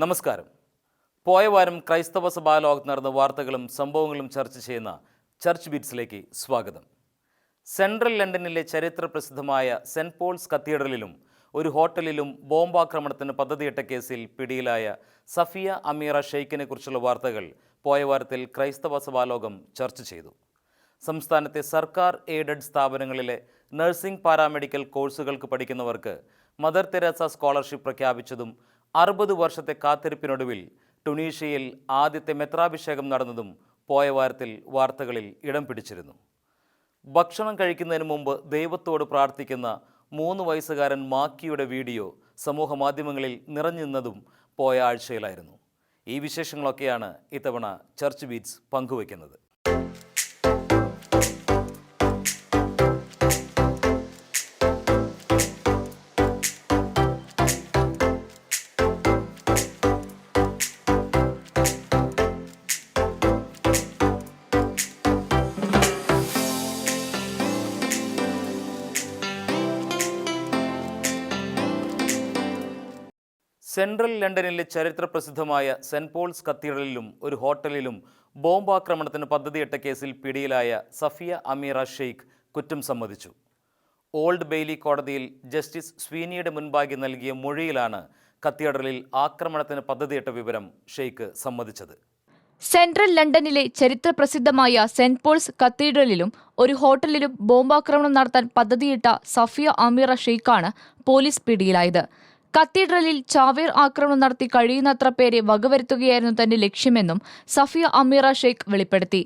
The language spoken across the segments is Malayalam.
നമസ്കാരം. പോയ വാരം ക്രൈസ്തവ സഭാ ലോകത്ത് നടന്ന വാർത്തകളും സംഭവങ്ങളും ചർച്ച ചെയ്യുന്ന ചർച്ച് ബീറ്റ്സിലേക്ക് സ്വാഗതം. സെൻട്രൽ ലണ്ടനിലെ ചരിത്ര പ്രസിദ്ധമായ സെന്റ് പോൾസ് കത്തീഡ്രലിലും ഒരു ഹോട്ടലിലും ബോംബാക്രമണത്തിന് പദ്ധതിയിട്ട കേസിൽ പിടിയിലായ സഫിയ അമീറ ഷെയ്ഖിനെ കുറിച്ചുള്ള വാർത്തകൾ പോയ വാരത്തിൽ ക്രൈസ്തവ സഭാലോകം ചർച്ച ചെയ്തു. സംസ്ഥാനത്തെ സർക്കാർ എയ്ഡഡ് സ്ഥാപനങ്ങളിലെ നഴ്സിംഗ് പാരാമെഡിക്കൽ കോഴ്സുകൾക്ക് പഠിക്കുന്നവർക്ക് മദർ തെരേസ സ്കോളർഷിപ്പ് പ്രഖ്യാപിച്ചതും അറുപത് വർഷത്തെ കാത്തിരിപ്പിനൊടുവിൽ ടുണീഷ്യയിൽ ആദ്യത്തെ മെത്രാഭിഷേകം നടന്നതും പോയ വാരത്തിൽ വാർത്തകളിൽ ഇടം പിടിച്ചിരുന്നു. ഭക്ഷണം കഴിക്കുന്നതിന് മുമ്പ് ദൈവത്തോട് പ്രാർത്ഥിക്കുന്ന മൂന്ന് വയസ്സുകാരൻ മാക്കിയുടെ വീഡിയോ സമൂഹ മാധ്യമങ്ങളിൽ നിറഞ്ഞു നിന്നതും പോയ ആഴ്ചയിലായിരുന്നു. ഈ വിശേഷങ്ങളൊക്കെയാണ് ഇത്തവണ ചർച്ച് ബീറ്റ്സ് പങ്കുവയ്ക്കുന്നത്. സെൻട്രൽ ലണ്ടനിലെ ചരിത്ര പ്രസിദ്ധമായ സെന്റ് പോൾസ് കത്തീഡ്രലിലും ഒരു ഹോട്ടലിലും ബോംബാക്രമണത്തിന് പദ്ധതിയിട്ട കേസിൽ പിടിയിലായ സഫിയ അമീറ ഷെയ്ഖ് കുറ്റം സമ്മതിച്ചു. ഓൾഡ് ബെയ്ലി കോടതിയിൽ ജസ്റ്റിസ് സ്വീനിയുടെ മുൻപാകെ നൽകിയ മൊഴിയിലാണ് കത്തീഡ്രലിൽ ആക്രമണത്തിന് പദ്ധതിയിട്ട വിവരം ഷെയ്ഖ് സമ്മതിച്ചത്. സെൻട്രൽ ലണ്ടനിലെ ചരിത്രപ്രസിദ്ധമായ സെന്റ് പോൾസ് കത്തീഡ്രലിലും ഒരു ഹോട്ടലിലും ബോംബാക്രമണം നടത്താൻ പദ്ധതിയിട്ട സഫിയ അമീറ ഷെയ്ഖാണ് പോലീസ് പിടിയിലായത്. കത്തീഡ്രലിൽ ചാവേർ ആക്രമണം നടത്തി കഴിയുന്നത്ര പേരെ വകവരുത്തുകയായിരുന്നു തന്റെ ലക്ഷ്യമെന്നും സഫിയ അമീറ ഷെയ്ഖ് വെളിപ്പെടുത്തി.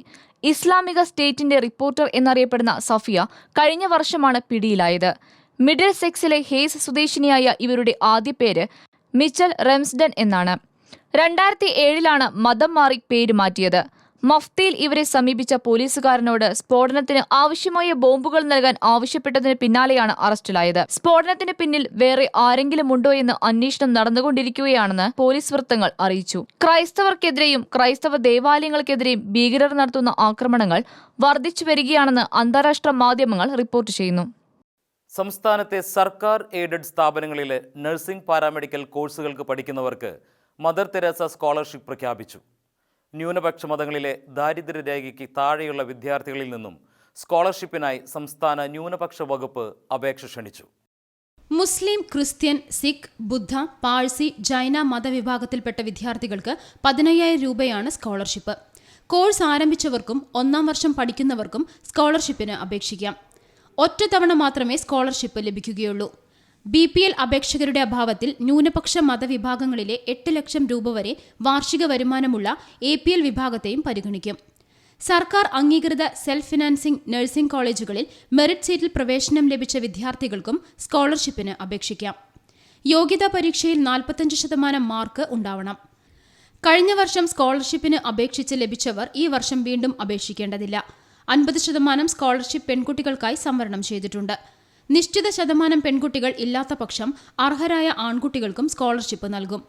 ഇസ്ലാമിക സ്റ്റേറ്റിന്റെ റിപ്പോർട്ടർ എന്നറിയപ്പെടുന്ന സഫിയ കഴിഞ്ഞ വർഷമാണ് പിടിയിലായത്. മിഡിൽ സെക്സിലെ ഹേസ് സ്വദേശിനിയായ ഇവരുടെ ആദ്യ പേര് മിച്ചൽ റെംസ്ഡൻ എന്നാണ്. രണ്ടായിരത്തി ഏഴിലാണ് മതം മാറി പേര് മാറ്റിയത്. മഫ്തിയിൽ ഇവരെ സമീപിച്ച പോലീസുകാരനോട് സ്ഫോടനത്തിന് ആവശ്യമായ ബോംബുകൾ നൽകാൻ ആവശ്യപ്പെട്ടതിന് പിന്നാലെയാണ് അറസ്റ്റിലായത്. സ്ഫോടനത്തിന് പിന്നിൽ വേറെ ആരെങ്കിലും ഉണ്ടോ എന്ന് അന്വേഷണം നടന്നുകൊണ്ടിരിക്കുകയാണെന്ന് പോലീസ് വൃത്തങ്ങൾ അറിയിച്ചു. ക്രൈസ്തവർക്കെതിരെയും ക്രൈസ്തവ ദേവാലയങ്ങൾക്കെതിരെയും ഭീകരർ നടത്തുന്ന ആക്രമണങ്ങൾ വർദ്ധിച്ചു വരികയാണെന്ന് അന്താരാഷ്ട്ര മാധ്യമങ്ങൾ റിപ്പോർട്ട് ചെയ്യുന്നു. സംസ്ഥാനത്തെ സർക്കാർ എയ്ഡഡ് സ്ഥാപനങ്ങളിലെ നഴ്സിംഗ് പാരാമെഡിക്കൽ കോഴ്സുകൾക്ക് പഠിക്കുന്നവർക്ക് മദർ തെരേസ സ്കോളർഷിപ്പ് പ്രഖ്യാപിച്ചു. ന്യൂനപക്ഷ മതങ്ങളിലെ ദാരിദ്ര്യരേഖയ്ക്ക് താഴെയുള്ള വിദ്യാർത്ഥികളിൽ നിന്നും സ്കോളർഷിപ്പിനായി സംസ്ഥാന ന്യൂനപക്ഷ വകുപ്പ് അപേക്ഷ ക്ഷണിച്ചു. മുസ്ലിം ക്രിസ്ത്യൻ സിഖ് ബുദ്ധ പാഴ്സി ജൈന മതവിഭാഗത്തിൽപ്പെട്ട വിദ്യാർത്ഥികൾക്ക് പതിനയ്യായിരം രൂപയാണ് സ്കോളർഷിപ്പ്. കോഴ്സ് ആരംഭിച്ചവർക്കും ഒന്നാം വർഷം പഠിക്കുന്നവർക്കും സ്കോളർഷിപ്പിന് അപേക്ഷിക്കാം. ഒറ്റ തവണ മാത്രമേ സ്കോളർഷിപ്പ് ലഭിക്കുകയുള്ളൂ. ബി പി എൽ അപേക്ഷകരുടെ അഭാവത്തിൽ ന്യൂനപക്ഷ മതവിഭാഗങ്ങളിലെ എട്ട് ലക്ഷം രൂപ വരെ വാർഷിക വരുമാനമുള്ള എ പി എൽ വിഭാഗത്തെയും പരിഗണിക്കും. സർക്കാർ അംഗീകൃത സെൽഫ് ഫിനാൻസിംഗ് നഴ്സിംഗ് കോളേജുകളിൽ മെറിറ്റ് സീറ്റിൽ പ്രവേശനം ലഭിച്ച വിദ്യാർത്ഥികൾക്കും സ്കോളർഷിപ്പിന് അപേക്ഷിക്കാം. യോഗ്യതാ പരീക്ഷയിൽ നാൽപ്പത്തഞ്ച് ശതമാനം മാർക്ക് ഉണ്ടാവണം. കഴിഞ്ഞ വർഷം സ്കോളർഷിപ്പിന് അപേക്ഷിച്ച് ലഭിച്ചവർ ഈ വർഷം വീണ്ടും അപേക്ഷിക്കേണ്ടതില്ല. അൻപത് ശതമാനം സ്കോളർഷിപ്പ് പെൺകുട്ടികൾക്കായി സംവരണം ചെയ്തിട്ടുണ്ട്. നിശ്ചിത ശതമാനം പെൺകുട്ടികൾ ഇല്ലാത്ത പക്ഷം അർഹരായ ആൺകുട്ടികൾക്കും സ്കോളർഷിപ്പ് നൽകും.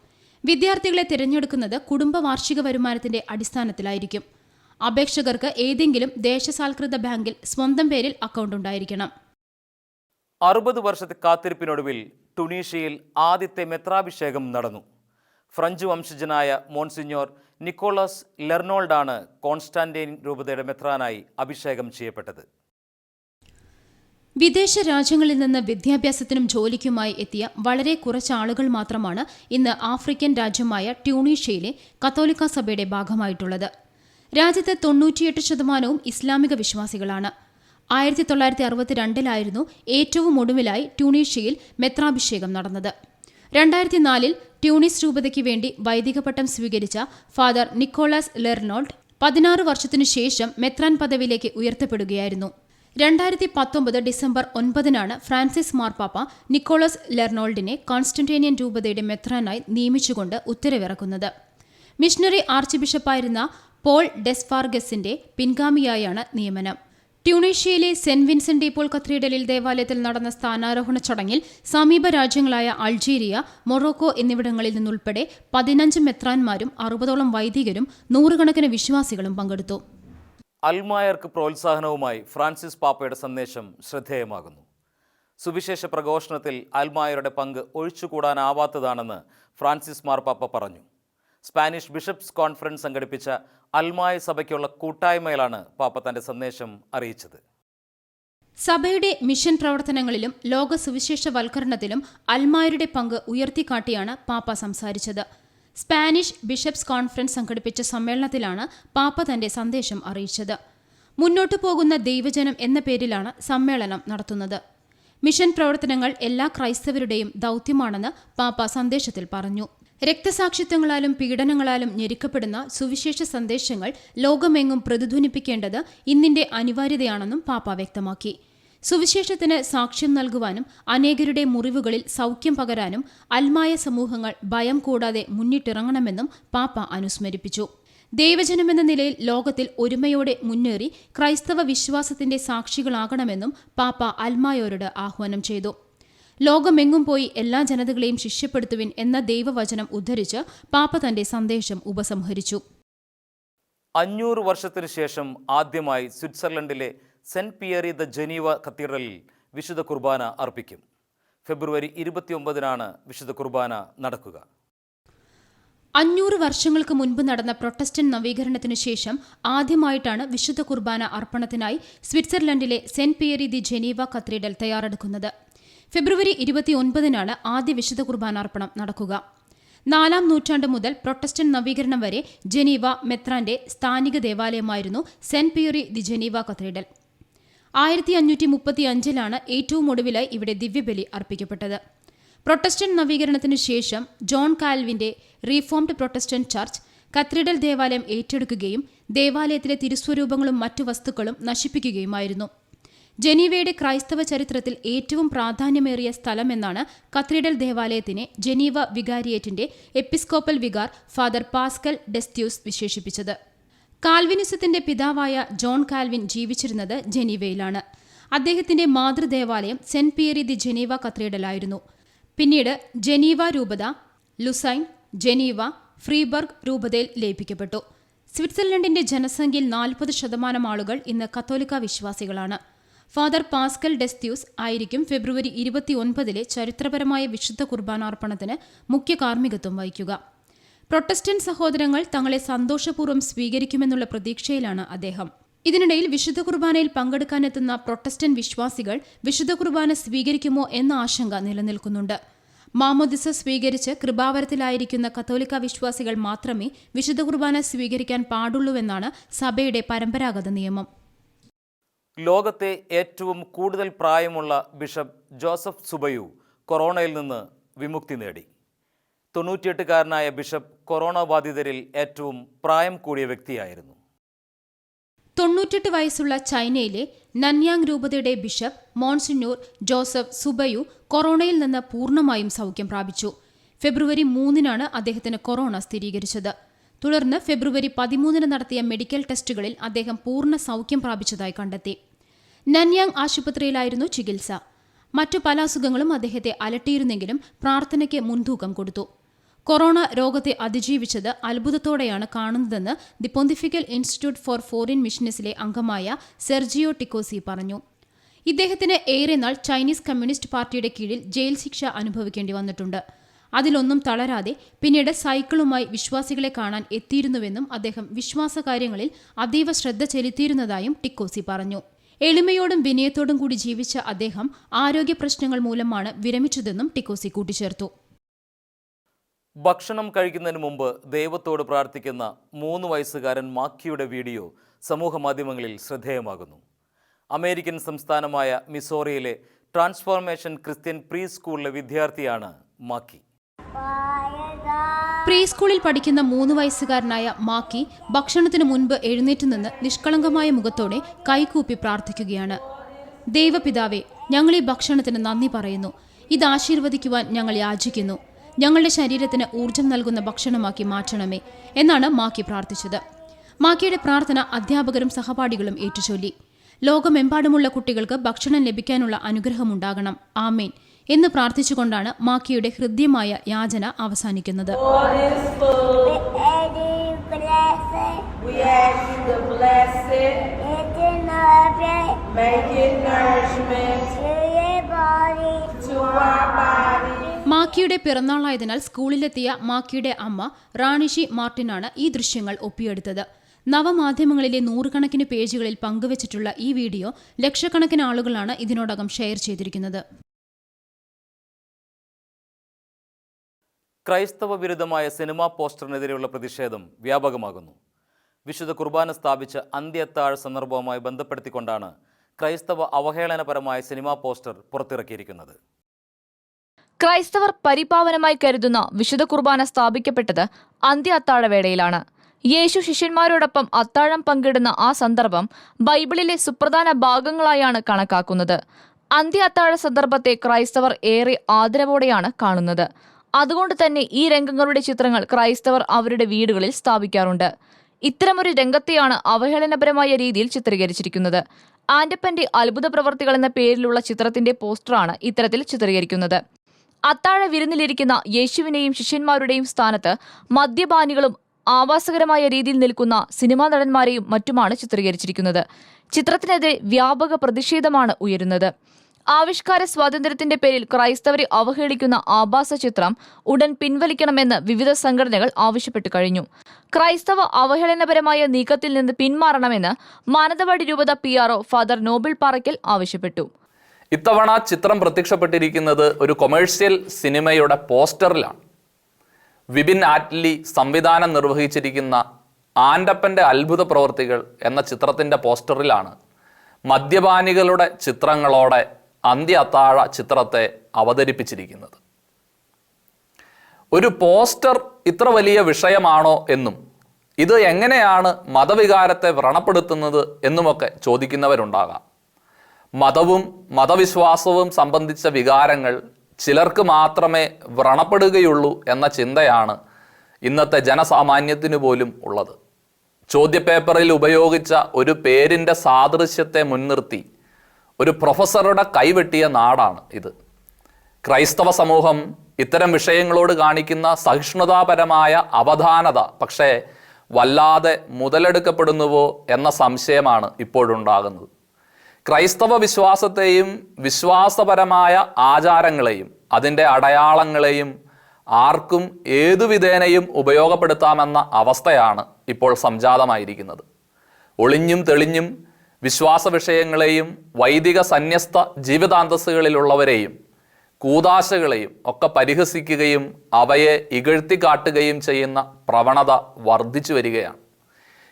വിദ്യാർത്ഥികളെ തിരഞ്ഞെടുക്കുന്നത് കുടുംബ വാർഷിക വരുമാനത്തിന്റെ അടിസ്ഥാനത്തിലായിരിക്കും. അപേക്ഷകർക്ക് ഏതെങ്കിലും ദേശസാൽകൃത ബാങ്കിൽ സ്വന്തം പേരിൽ അക്കൗണ്ട് ഉണ്ടായിരിക്കണം. അറുപത് വർഷത്തെ കാത്തിരിപ്പിനൊടുവിൽ ടുണീഷ്യയിൽ ആദ്യത്തെ മെത്രാഭിഷേകം നടന്നു. ഫ്രഞ്ച് വംശജനായ മോൺസിഞ്ഞോർ നിക്കോളസ് ലെർണോൾഡാണ് കോൺസ്റ്റാന്റൈൻ രൂപതയുടെ മെത്രാനായി അഭിഷേകം ചെയ്യപ്പെട്ടത്. വിദേശ രാജ്യങ്ങളിൽ നിന്ന് വിദ്യാഭ്യാസത്തിനും ജോലിക്കുമായി എത്തിയ വളരെ കുറച്ച് ആളുകൾ മാത്രമാണ് ഇന്ന് ആഫ്രിക്കൻ രാജ്യമായ ട്യൂണീഷ്യയിലെ കത്തോലിക്ക സഭയുടെ ഭാഗമായിട്ടുള്ളത്. രാജ്യത്ത് തൊണ്ണൂറ്റിയെട്ട് ശതമാനവും ഇസ്ലാമിക വിശ്വാസികളാണ്. ആയിരത്തി തൊള്ളായിരത്തി അറുപത്തിരണ്ടിലായിരുന്നു ഏറ്റവും ഒടുവിലായി ട്യൂണീഷ്യയിൽ മെത്രാഭിഷേകം നടന്നത്. രണ്ടായിരത്തി നാലിൽ ട്യൂണിസ് രൂപതയ്ക്ക് വേണ്ടി വൈദിക പട്ടം സ്വീകരിച്ച ഫാദർ നിക്കോളാസ് ലെർണോൾഡ് പതിനാറ് വർഷത്തിനു ശേഷം മെത്രാൻ പദവിയിലേക്ക് ഉയർത്തപ്പെടുകയായിരുന്നു. രണ്ടായിരത്തി പത്തൊമ്പത് ഡിസംബർ ഒൻപതിനാണ് ഫ്രാൻസിസ് മാർപ്പാപ്പ നിക്കോളസ് ലെർണോൾഡിനെ കോൺസ്റ്റന്റേനിയൻ രൂപതയുടെ മെത്രാനായി നിയമിച്ചുകൊണ്ട് ഉത്തരവിറക്കുന്നത്. മിഷണറി ആർച്ച് ബിഷപ്പായിരുന്ന പോൾ ഡെസ്ഫാർഗസിന്റെ പിൻഗാമിയായാണ് നിയമനം. ട്യൂണീഷ്യയിലെ സെന്റ് വിൻസെന്റ് ഡീപോൾ കത്തീഡ്രലിൽ ദേവാലയത്തിൽ നടന്ന സ്ഥാനാരോഹണ ചടങ്ങിൽ സമീപ രാജ്യങ്ങളായ അൾജീരിയ മൊറോക്കോ എന്നിവിടങ്ങളിൽ നിന്നുൾപ്പെടെ പതിനഞ്ച് മെത്രാൻമാരും അറുപതോളം വൈദികരും നൂറുകണക്കിന് വിശ്വാസികളും പങ്കെടുത്തു. അൽമായർക്ക് പ്രോത്സാഹനവുമായി ഫ്രാൻസിസ് പാപ്പയുടെ സന്ദേശം ശ്രദ്ധേയമാകുന്നു. സുവിശേഷ പ്രഘോഷണത്തിൽ അൽമായരുടെ പങ്ക് ഒഴിച്ചുകൂടാനാവാത്തതാണെന്ന് ഫ്രാൻസിസ് മാർപ്പാപ്പ പറഞ്ഞു. സ്പാനിഷ് ബിഷപ്സ് കോൺഫറൻസ് സംഘടിപ്പിച്ച അൽമായ സഭയ്ക്കുള്ള കൂട്ടായ്മയിലാണ് പാപ്പ തന്റെ സന്ദേശം അറിയിച്ചത്. സഭയുടെ മിഷൻ പ്രവർത്തനങ്ങളിലും ലോക സുവിശേഷവൽക്കരണത്തിലും അൽമായരുടെ പങ്ക് ഉയർത്തിക്കാട്ടിയാണ് പാപ്പ സംസാരിച്ചത്. സ്പാനിഷ് ബിഷപ്സ് കോൺഫറൻസ് സംഘടിപ്പിച്ച സമ്മേളനത്തിലാണ് പാപ്പ തന്റെ സന്ദേശം അറിയിച്ചത്. മുന്നോട്ടു പോകുന്ന ദൈവജനം എന്ന പേരിലാണ് സമ്മേളനം നടത്തുന്നത്. മിഷൻ പ്രവർത്തനങ്ങൾ എല്ലാ ക്രൈസ്തവരുടെയും ദൗത്യമാണെന്ന് പാപ്പ സന്ദേശത്തിൽ പറഞ്ഞു. രക്തസാക്ഷിത്വങ്ങളാലും പീഡനങ്ങളാലും ഞെരുക്കപ്പെടുന്ന സുവിശേഷ സന്ദേശങ്ങൾ ലോകമെങ്ങും പ്രതിധ്വനിപ്പിക്കേണ്ടത് ഇന്നിന്റെ അനിവാര്യതയാണെന്നും പാപ്പ വ്യക്തമാക്കി. സുവിശേഷത്തിന് സാക്ഷ്യം നൽകുവാനും അനേകരുടെ മുറിവുകളിൽ സൗഖ്യം പകരാനും അൽമായ സമൂഹങ്ങൾ ഭയം കൂടാതെ മുന്നിട്ടിറങ്ങണമെന്നും പാപ്പ അനുസ്മരിപ്പിച്ചു. ദൈവജനമെന്ന നിലയിൽ ലോകത്തിൽ ഒരുമയോടെ മുന്നേറി ക്രൈസ്തവ വിശ്വാസത്തിന്റെ സാക്ഷികളാകണമെന്നും പാപ്പ അൽമായോരോട് ആഹ്വാനം ചെയ്തു. ലോകമെങ്ങും പോയി എല്ലാ ജനതകളെയും ശിഷ്യപ്പെടുത്തുവിൻ എന്ന ദൈവവചനം ഉദ്ധരിച്ച് പാപ്പ തന്റെ സന്ദേശം ഉപസംഹരിച്ചു. അഞ്ഞൂറ് വർഷത്തിനു ശേഷം ആദ്യമായി സ്വിറ്റ്സർലൻഡിലെ സെന്റ് പിയറി ദ ജനീവ കത്തീഡ്രലിൽ വിശുദ്ധ കുർബാന അർപ്പിക്കും. ഫെബ്രുവരി ഇരുപത്തിയൊമ്പതിനാണ് വിശുദ്ധ കുർബാന നടക്കുക. അഞ്ഞൂറ് വർഷങ്ങൾക്ക് മുൻപ് നടന്ന പ്രൊട്ടസ്റ്റന്റ് നവീകരണത്തിനു ശേഷം ആദ്യമായിട്ടാണ് വിശുദ്ധ കുർബാന അർപ്പണത്തിനായി സ്വിറ്റ്സർലൻഡിലെ saint Pierre de Geneva cathedral തയ്യാറെടുക്കുന്നത്. ഫെബ്രുവരി ഇരുപത്തിയൊൻപതിനാണ് ആദ്യ വിശുദ്ധ കുർബാന അർപ്പണം നടക്കുക. നാലാം നൂറ്റാണ്ട് മുതൽ പ്രൊട്ടസ്റ്റന്റ് നവീകരണം വരെ ജനീവ മെത്രാന്റെ സ്ഥാനിക ദേവാലയമായിരുന്നു saint Pierre de Geneva cathedral. ആയിരത്തി അഞ്ഞൂറ്റി മുപ്പത്തി അഞ്ചിലാണ് ഏറ്റവും ഒടുവിലായി ഇവിടെ ദിവ്യബലി അർപ്പിക്കപ്പെട്ടത്. പ്രൊട്ടസ്റ്റന്റ് നവീകരണത്തിനു ശേഷം ജോൺ കാൽവിന്റെ റീഫോംഡ് പ്രൊട്ടസ്റ്റന്റ് ചർച്ച് കത്തീഡ്രൽ ദേവാലയം ഏറ്റെടുക്കുകയും ദേവാലയത്തിലെ തിരുസ്വരൂപങ്ങളും മറ്റു വസ്തുക്കളും നശിപ്പിക്കുകയുമായിരുന്നു. ജനീവയുടെ ക്രൈസ്തവ ചരിത്രത്തിൽ ഏറ്റവും പ്രാധാന്യമേറിയ സ്ഥലമെന്നാണ് കത്തീഡ്രൽ ദേവാലയത്തിനെ Geneva വികാരിയേറ്റിന്റെ episcopal vicar father Pascal Desthieux വിശേഷിപ്പിച്ചത്. കാൽവിനിസത്തിന്റെ പിതാവായ ജോൺ കാൽവിൻ ജീവിച്ചിരുന്നത് ജനീവയിലാണ്. അദ്ദേഹത്തിന്റെ മാതൃദേവാലയം സെന്റ് പിയറി ദി ജനീവ കത്തീഡ്രലായിരുന്നു പിന്നീട് ജനീവ രൂപത ലുസൈൻ ജനീവ ഫ്രീബർഗ് രൂപതയിൽ ലയിപ്പിക്കപ്പെട്ടു. സ്വിറ്റ്സർലൻഡിന്റെ ജനസംഖ്യയിൽ നാൽപ്പത് ശതമാനം ആളുകൾ ഇന്ന് കത്തോലിക്ക വിശ്വാസികളാണ്. ഫാദർ പാസ്കൽ ഡെസ്ത്യൂസ് ആയിരിക്കും ഫെബ്രുവരി ഇരുപത്തിയൊൻപതിലെ ചരിത്രപരമായ വിശുദ്ധ കുർബാനാർപ്പണത്തിന് മുഖ്യ കാർമ്മികത്വം വഹിക്കുക. പ്രൊട്ടസ്റ്റന്റ് സഹോദരങ്ങൾ തങ്ങളെ സന്തോഷപൂർവം സ്വീകരിക്കുമെന്നുള്ള പ്രതീക്ഷയിലാണ് അദ്ദേഹം. ഇതിനിടയിൽ വിശുദ്ധ കുർബാനയിൽ പങ്കെടുക്കാനെത്തുന്ന പ്രൊട്ടസ്റ്റന്റ് വിശ്വാസികൾ വിശുദ്ധ കുർബാന സ്വീകരിക്കുമോ എന്ന ആശങ്ക നിലനിൽക്കുന്നുണ്ട്. മാമോദിസ സ്വീകരിച്ച് കൃപാവരത്തിലായിരിക്കുന്ന കത്തോലിക്ക വിശ്വാസികൾ മാത്രമേ വിശുദ്ധ കുർബാന സ്വീകരിക്കാൻ പാടുള്ളൂവെന്നാണ് സഭയുടെ പരമ്പരാഗത നിയമം. ലോകത്തെ ഏറ്റവും കൂടുതൽ പ്രായമുള്ള ബിഷപ്പ് ജോസഫ് സുബയു കൊറോണയിൽ നിന്ന് വിമുക്തി നേടി. തൊണ്ണൂറ്റിയെട്ടുകാരനായ ബിഷപ്പ് കൊറോണ ബാധിതരിൽ ഏറ്റവും പ്രായം കൂടിയ വ്യക്തിയായിരുന്നു. തൊണ്ണൂറ്റെട്ട് വയസ്സുള്ള ചൈനയിലെ നന്യാങ് രൂപതയുടെ ബിഷപ്പ് മോൺസിന്യൂർ ജോസഫ് സുബയു കൊറോണയിൽ നിന്ന് പൂർണമായും സൗഖ്യം പ്രാപിച്ചു. ഫെബ്രുവരി മൂന്നിനാണ് അദ്ദേഹത്തിന് കൊറോണ സ്ഥിരീകരിച്ചത്. തുടർന്ന് ഫെബ്രുവരി പതിമൂന്നിന് നടത്തിയ മെഡിക്കൽ ടെസ്റ്റുകളിൽ അദ്ദേഹം പൂർണ സൗഖ്യം പ്രാപിച്ചതായി കണ്ടെത്തി. നന്യാങ് ആശുപത്രിയിലായിരുന്നു ചികിത്സ. മറ്റു പല അസുഖങ്ങളും അദ്ദേഹത്തെ അലട്ടിയിരുന്നെങ്കിലും പ്രാർത്ഥനയ്ക്ക് മുൻതൂക്കം കൊടുത്തു. കൊറോണ രോഗത്തെ അതിജീവിച്ചത് അത്ഭുതത്തോടെയാണ് കാണുന്നതെന്ന് the pontifical institute for foreign മിഷനസിലെ അംഗമായ സെർജിയോ ടിക്കോസി പറഞ്ഞു. ഇദ്ദേഹത്തിന് ഏറെ നാൾ ചൈനീസ് കമ്മ്യൂണിസ്റ്റ് പാർട്ടിയുടെ കീഴിൽ ജയിൽ ശിക്ഷ അനുഭവിക്കേണ്ടി വന്നിട്ടുണ്ട്. അതിലൊന്നും തളരാതെ പിന്നീട് സൈക്കിളുമായി വിശ്വാസികളെ കാണാൻ എത്തിയിരുന്നുവെന്നും അദ്ദേഹം വിശ്വാസകാര്യങ്ങളിൽ അതീവ ശ്രദ്ധ ചെലുത്തിയിരുന്നതായും ടിക്കോസി പറഞ്ഞു. എളിമയോടും വിനയത്തോടും കൂടി ജീവിച്ച അദ്ദേഹം ആരോഗ്യ പ്രശ്നങ്ങൾ മൂലമാണ് വിരമിച്ചതെന്നും ടിക്കോസി കൂട്ടിച്ചേർത്തു. ഭക്ഷണം കഴിക്കുന്നതിന് മുമ്പ് ദൈവത്തോട് പ്രാർത്ഥിക്കുന്ന മൂന്ന് വയസ്സുകാരൻ മാക്കിയുടെ വീഡിയോ സമൂഹ മാധ്യമങ്ങളിൽ ശ്രദ്ധേയമാകുന്നു. അമേരിക്കൻ സംസ്ഥാനമായ മിസോറിയിലെ ട്രാൻസ്ഫോർമേഷൻ ക്രിസ്ത്യൻ പ്രീ സ്കൂളിലെ വിദ്യാർത്ഥിയാണ് മാക്കി പ്രീ സ്കൂളിൽ പഠിക്കുന്ന മൂന്ന് വയസ്സുകാരനായ മാക്കി ഭക്ഷണത്തിന് മുൻപ് എഴുന്നേറ്റ് നിന്ന് നിഷ്കളങ്കമായ മുഖത്തോടെ കൈകൂപ്പി പ്രാർത്ഥിക്കുകയാണ്. ദൈവപിതാവേ ഞങ്ങൾ ഈ ഭക്ഷണത്തിന് നന്ദി പറയുന്നു. ഇത് ആശീർവദിക്കുവാൻ ഞങ്ങൾ യാചിക്കുന്നു. ഞങ്ങളുടെ ശരീരത്തിന് ഊർജം നൽകുന്ന ഭക്ഷണമാക്കി മാറ്റണമേ എന്നാണ് മാക്കി പ്രാർത്ഥിച്ചത് മാക്കിയുടെ പ്രാർത്ഥന അധ്യാപകരും സഹപാഠികളും ഏറ്റുചൊല്ലി ലോകമെമ്പാടുമുള്ള കുട്ടികൾക്ക് ഭക്ഷണം ലഭിക്കാനുള്ള അനുഗ്രഹമുണ്ടാകണം ആമേൻ എന്ന് പ്രാർത്ഥിച്ചുകൊണ്ടാണ് മാക്കിയുടെ ഹൃദ്യമായ യാചന അവസാനിക്കുന്നത് make it nourishment to your body. to our body. മാക്കിയുടെ പിറന്നാളായതിനാൽ സ്കൂളിലെത്തിയ മാക്കിയുടെ അമ്മ റാണിഷി മാർട്ടിനാണ് ഈ ദൃശ്യങ്ങൾ ഒപ്പിയെടുത്തത്. നവമാധ്യമങ്ങളിലെ നൂറുകണക്കിന് പേജുകളിൽ പങ്കുവച്ചിട്ടുള്ള ഈ വീഡിയോ ലക്ഷക്കണക്കിന് ആളുകളാണ് ഇതിനോടകം ഷെയർ ചെയ്തിരിക്കുന്നത്. ക്രൈസ്തവ വിരുദ്ധമായ സിനിമാ പോസ്റ്ററിനെതിരെയുള്ള പ്രതിഷേധം വ്യാപകമാകുന്നു. വിശുദ്ധ കുർബാന സ്ഥാപിച്ച അന്ത്യത്താഴ സന്ദർഭവുമായി ബന്ധപ്പെടുത്തിക്കൊണ്ടാണ് ക്രൈസ്തവ അവഹേളനപരമായ സിനിമാ പോസ്റ്റർ പുറത്തിറക്കിയിരിക്കുന്നത്. ക്രൈസ്തവർ പരിപാവനമായി കരുതുന്ന വിശുദ്ധ കുർബാന സ്ഥാപിക്കപ്പെട്ടത് അന്ത്യ അത്താഴവേളയിലാണ് യേശു ശിഷ്യന്മാരോടൊപ്പം അത്താഴം പങ്കിടുന്ന ആ സന്ദർഭം ബൈബിളിലെ സുപ്രധാന ഭാഗങ്ങളായാണ് കണക്കാക്കുന്നത്. അന്ത്യ അത്താഴ സന്ദർഭത്തെ ക്രൈസ്തവർ ഏറെ ആദരവോടെയാണ് കാണുന്നത്. അതുകൊണ്ട് തന്നെ ഈ രംഗങ്ങളുടെ ചിത്രങ്ങൾ ക്രൈസ്തവർ അവരുടെ വീടുകളിൽ സ്ഥാപിക്കാറുണ്ട്. ഇത്തരമൊരു രംഗത്തെയാണ് അവഹേളനപരമായ രീതിയിൽ ചിത്രീകരിച്ചിരിക്കുന്നത്. ആൻഡപ്പന്റെ അത്ഭുത പ്രവർത്തികൾ എന്ന പേരിലുള്ള ചിത്രത്തിന്റെ പോസ്റ്ററാണ് ഇത്തരത്തിൽ ചിത്രീകരിക്കുന്നത്. അത്താഴ വിരുന്നിലിരിക്കുന്ന യേശുവിനെയും ശിഷ്യന്മാരുടെയും സ്ഥാനത്ത് മദ്യപാനികളും ആവാസകരമായ രീതിയിൽ നിൽക്കുന്ന സിനിമാ നടന്മാരെയും മറ്റുമാണ് ചിത്രീകരിച്ചിരിക്കുന്നത്. ചിത്രത്തിനെതിരെ വ്യാപക പ്രതിഷേധമാണ് ഉയരുന്നത്. ആവിഷ്കാര സ്വാതന്ത്ര്യത്തിന്റെ പേരിൽ ക്രൈസ്തവരെ അവഹേളിക്കുന്ന ആഭാസ ചിത്രം ഉടൻ പിൻവലിക്കണമെന്ന് വിവിധ സംഘടനകൾ ആവശ്യപ്പെട്ടു കഴിഞ്ഞു. ക്രൈസ്തവ അവഹേളനപരമായ നീക്കത്തിൽ നിന്ന് പിന്മാറണമെന്ന് മാനന്തവാടി രൂപത പി ഫാദർ നോബിൾ പാറയ്ക്കൽ ആവശ്യപ്പെട്ടു. ഇത്തവണ ചിത്രം പ്രത്യക്ഷപ്പെട്ടിരിക്കുന്നത് ഒരു കൊമേഴ്ഷ്യൽ സിനിമയുടെ പോസ്റ്ററിലാണ്. വിപിൻ ആറ്റ്ലി സംവിധാനം നിർവഹിച്ചിരിക്കുന്ന ആൻഡപ്പന്റെ അത്ഭുത പ്രവർത്തികൾ എന്ന ചിത്രത്തിന്റെ പോസ്റ്ററിലാണ് മദ്യപാനികളുടെ ചിത്രങ്ങളോടെ അന്ത്യ അത്താഴ ചിത്രത്തെ അവതരിപ്പിച്ചിരിക്കുന്നത്. ഒരു പോസ്റ്റർ ഇത്ര വലിയ വിഷയമാണോ എന്നും ഇത് എങ്ങനെയാണ് മതവികാരത്തെ വ്രണപ്പെടുത്തുന്നത് എന്നുമൊക്കെ ചോദിക്കുന്നവരുണ്ടാകാം. മതവും മതവിശ്വാസവും സംബന്ധിച്ച വികാരങ്ങൾ ചിലർക്ക് മാത്രമേ വ്രണപ്പെടുകയുള്ളൂ എന്ന ചിന്തയാണ് ഇന്നത്തെ ജനസാമാന്യത്തിനു പോലും ഉള്ളത്. ചോദ്യപേപ്പറിൽ ഉപയോഗിച്ച ഒരു പേരിന്റെ സാദൃശ്യത്തെ മുൻനിർത്തി ഒരു പ്രൊഫസറുടെ കൈവെട്ടിയ നാടാണ് ഇത്. ക്രൈസ്തവ സമൂഹം ഇത്തരം വിഷയങ്ങളോട് കാണിക്കുന്ന സഹിഷ്ണുതാപരമായ അവധാനത പക്ഷേ വല്ലാതെ മുതലെടുക്കപ്പെടുന്നുവോ എന്ന സംശയമാണ് ഇപ്പോഴുണ്ടാകുന്നത്. ക്രൈസ്തവ വിശ്വാസത്തെയും വിശ്വാസപരമായ ആചാരങ്ങളെയും അതിന്റെ അടയാളങ്ങളെയും ആർക്കും ഏതു വിധേനയും ഉപയോഗപ്പെടുത്താമെന്ന അവസ്ഥയാണ് ഇപ്പോൾ സംജാതമായിരിക്കുന്നത്. ഒളിഞ്ഞും തെളിഞ്ഞും വിശ്വാസ വിഷയങ്ങളെയും വൈദിക സന്യസ്ത ജീവിതാന്തസ്സുകളിലുള്ളവരെയും കൂതാശകളെയും ഒക്കെ പരിഹസിക്കുകയും അവയെ ഇകഴ്ത്തി കാട്ടുകയും ചെയ്യുന്ന പ്രവണത വർദ്ധിച്ചു വരികയാണ്.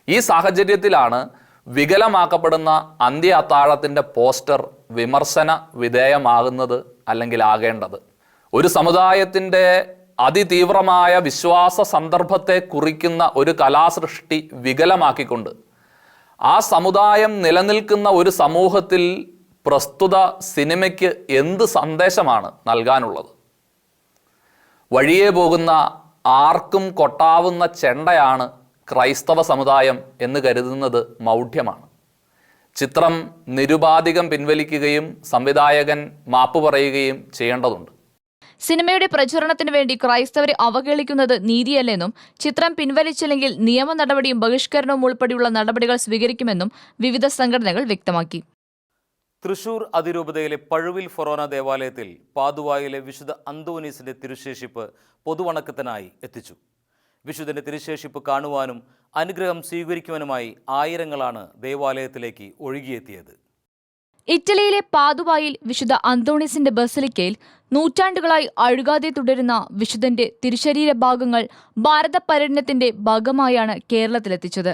ഈ സാഹചര്യത്തിലാണ് വികലമാക്കപ്പെടുന്ന അന്ത്യ അത്താഴത്തിന്റെ പോസ്റ്റർ വിമർശന വിധേയമാകുന്നത് അല്ലെങ്കിൽ ആകേണ്ടത്. ഒരു സമുദായത്തിന്റെ അതിതീവ്രമായ വിശ്വാസ സന്ദർഭത്തെ കുറിക്കുന്ന ഒരു കലാസൃഷ്ടി വികലമാക്കിക്കൊണ്ട് ആ സമുദായം നിലനിൽക്കുന്ന ഒരു സമൂഹത്തിൽ പ്രസ്തുത സിനിമയ്ക്ക് എന്ത് സന്ദേശമാണ് നൽകാനുള്ളത്? വഴിയെ പോകുന്ന ആർക്കും കൊട്ടാവുന്ന ചെണ്ടയാണ് ക്രൈസ്തവ സമുദായം എന്ന് കരുതുന്നത് മൗഢ്യമാണ്. ചിത്രം നിരുപാധികം പിൻവലിക്കുകയും സംവിധായകൻ മാപ്പ് പറയുകയും ചെയ്യേണ്ടതുണ്ട്. സിനിമയുടെ പ്രചരണത്തിന് വേണ്ടി ക്രൈസ്തവരെ അവഹേളിക്കുന്നത് നീതിയല്ലെന്നും ചിത്രം പിൻവലിച്ചില്ലെങ്കിൽ നിയമ നടപടിയും ബഹിഷ്കരണവും ഉൾപ്പെടെയുള്ള നടപടികൾ സ്വീകരിക്കുമെന്നും വിവിധ സംഘടനകൾ വ്യക്തമാക്കി. തൃശൂർ അതിരൂപതയിലെ പഴുവിൽ ഫൊറോന ദേവാലയത്തിൽ പാതുവായിലെ വിശുദ്ധ അന്തോനീസിന്റെ തിരുശേഷിപ്പ് പൊതുവണക്കത്തിനായി എത്തിച്ചു. വിശുദ്ധന്റെ തിരുശേഷിപ്പ് കാണുവാനും അനുഗ്രഹം സ്വീകരിക്കുവാനുമായി ആയിരങ്ങളാണ് ദേവാലയത്തിലേക്ക് ഒഴുകിയെത്തിയത്. ഇറ്റലിയിലെ പാതുവായിൽ വിശുദ്ധ അന്തോണീസിന്റെ ബസലിക്കയിൽ നൂറ്റാണ്ടുകളായി അഴുകാതെ തുടരുന്ന വിശുദ്ധന്റെ തിരുശരീര ഭാഗങ്ങൾ ഭാരത പര്യടനത്തിന്റെ ഭാഗമായാണ് കേരളത്തിലെത്തിച്ചത്.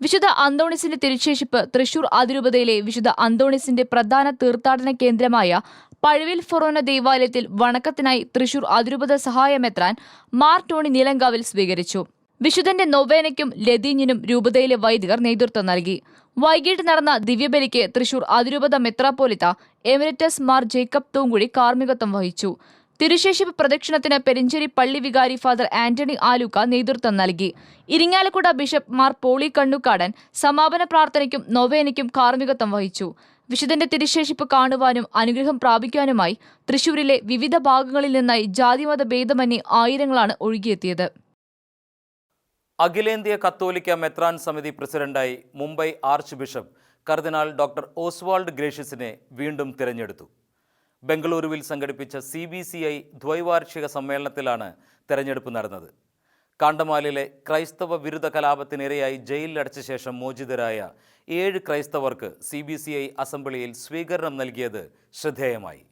വിശുദ്ധ അന്തോണിസിന്റെ തിരുശേഷിപ്പ് തൃശൂർ അതിരൂപതയിലെ വിശുദ്ധ അന്തോണിസിന്റെ പ്രധാന തീർത്ഥാടന കേന്ദ്രമായ പഴുവിൽ ഫൊറോന ദേവാലയത്തിൽ വണക്കത്തിനായി തൃശൂർ അതിരൂപത സഹായമെത്രാൻ മാർ ടോണി നീലങ്കാവിൽ സ്വീകരിച്ചു. വിശുദ്ധന്റെ നൊവേനയ്ക്കും ലതീഞ്ഞിനും രൂപതയിലെ വൈദികർ നേതൃത്വം നൽകി. വൈകിട്ട് നടന്ന ദിവ്യബലിക്ക് തൃശൂർ അതിരൂപത മെത്രാപ്പോലിത്ത എമിരറ്റസ് മാർ ജേക്കബ് തൂങ്കുഴി കാർമ്മികത്വം വഹിച്ചു. തിരുശേഷിപ്പ് പ്രദക്ഷിണത്തിന് പെരിഞ്ചേരി പള്ളി വികാരി ഫാദർ ആന്റണി ആലുക്ക നേതൃത്വം നൽകി. ഇരിങ്ങാലക്കുട ബിഷപ്പ് മാർ പോളി കണ്ണുക്കാടൻ സമാപന പ്രാർത്ഥനയ്ക്കും നൊവേനയ്ക്കും കാർമ്മികത്വം വഹിച്ചു. വിശുദ്ധന്റെ തിരുശേഷിപ്പ് കാണുവാനും അനുഗ്രഹം പ്രാപിക്കാനുമായി തൃശൂരിലെ വിവിധ ഭാഗങ്ങളിൽ നിന്നായി ജാതിമത ഭേദമന്യേ ആയിരങ്ങളാണ് ഒഴുകിയെത്തിയത്. അഖിലേന്ത്യാ കത്തോലിക്ക മെത്രാൻ സമിതി പ്രസിഡന്റായി മുംബൈ ആർച്ച് ബിഷപ്പ് കർദിനാൾ ഡോക്ടർ ഓസ്വാൾഡ് ഗ്രേഷ്യസിനെ വീണ്ടും തിരഞ്ഞെടുത്തു. ബംഗളൂരുവിൽ സംഘടിപ്പിച്ച സി ബി സി ഐ ദ്വൈവാർഷിക സമ്മേളനത്തിലാണ് തെരഞ്ഞെടുപ്പ് നടന്നത്. കാണ്ടമാലിലെ ക്രൈസ്തവ വിരുദ്ധ കലാപത്തിനിരയായി ജയിലിലടച്ച ശേഷം മോചിതരായ ഏഴ് ക്രൈസ്തവർക്ക് സി ബി സി ഐ അസംബ്ലിയിൽ സ്വീകരണം നൽകിയത് ശ്രദ്ധേയമായി.